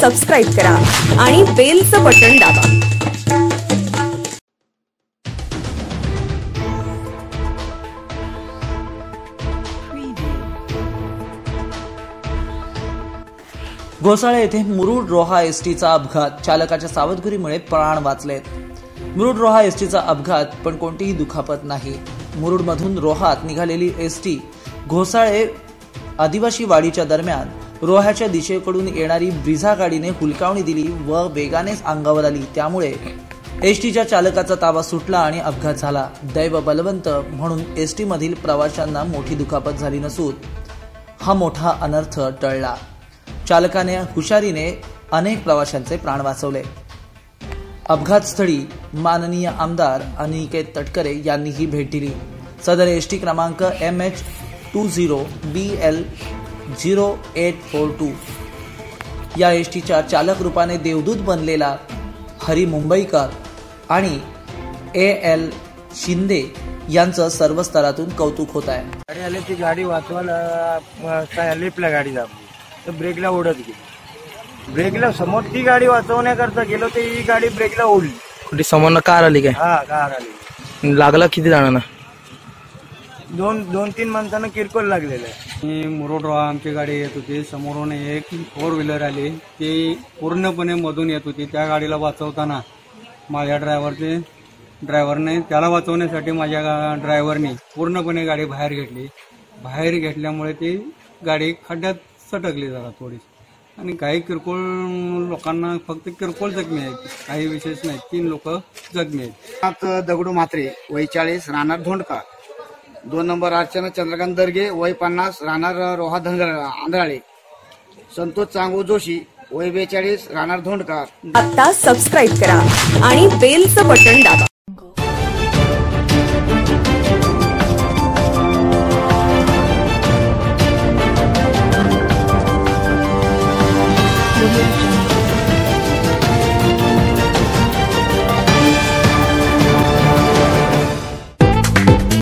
Subscribe करा आणि बेलचं बटन दाबा. घोसाळे येथे मुरुड रोहा एसटीचा अपघात. चालकाच्या सावधगिरीमुळे प्राण वाचलेत. मुरुड रोहा एसटीचा अपघात पण कोणतीही दुखापत नाही. मुरुडमधून रोहात निघालेली एसटी घोसाळे आदिवासी वाडीच्या दरम्यान रोह्याच्या दिशेकडून येणारी ब्रिझा गाडीने हुलकावणी दिली व वेगानेच अंगावर आली. त्यामुळे एसटीच्या चालकाचा ताबा सुटला आणि अपघात झाला. दैव बलवंत म्हणून एसटी मधील प्रवाशांना मोठी दुखापत झाली नसून हा मोठा अनर्थ टळला. चालकाने हुशारीने अनेक प्रवाशांचे प्राण वाचवले. अपघातस्थळी माननीय आमदार अनिकेत तटकरे यांनीही भेट दिली. सदर एसटी क्रमांक M H two zero B L zero eight four two. या एसटीच्या चालक रूपाने देवदूत बनलेला हरी मुंबईकर आणि ए एल शिंदे यांचं सर्व स्तरातून कौतुक होत आहे. गाडी आली ती गाडी वाचवायला लिफ्टला गाडी दाबली तर ब्रेकला ओढत गेली. ब्रेकला समोर ती गाडी वाचवण्याकरता गेलो तर ही गाडी ब्रेकला ओढली. कुठे समोरनं कार आली काय? हा कार आली. लागला किती जणांना? दोन दोन तीन माणसांना किरकोळ लागलेलं आहे. मी मुरुडराव आमची गाडी येत होती. समोरून एक फोर व्हीलर आली. ती पूर्णपणे मधून येत होती. त्या गाडीला वाचवताना माझ्या ड्रायव्हरचे ड्रायव्हरने त्याला वाचवण्यासाठी माझ्या गा- ड्रायव्हरने पूर्णपणे गाडी बाहेर घेतली. बाहेर घेतल्यामुळे ती गाडी खड्ड्यात सटकली जरा थोडी आणि काही किरकोळ लोकांना फक्त किरकोळ जखमी आहेत. काही विशेष नाही. तीन लोक जखमी आहेत. दगडू म्हात्रे वय चाळीस राहणार धोंडका. दोन नंबर अर्चना चंद्रकांत दर्गे वय पन्नास राहणार रोहा धन आंधळाळे संतोष चांगू जोशी वय बेचाळीस राहणार धोंडकर आता सबस्क्राईब करा आणि बेलचं बटन दाबा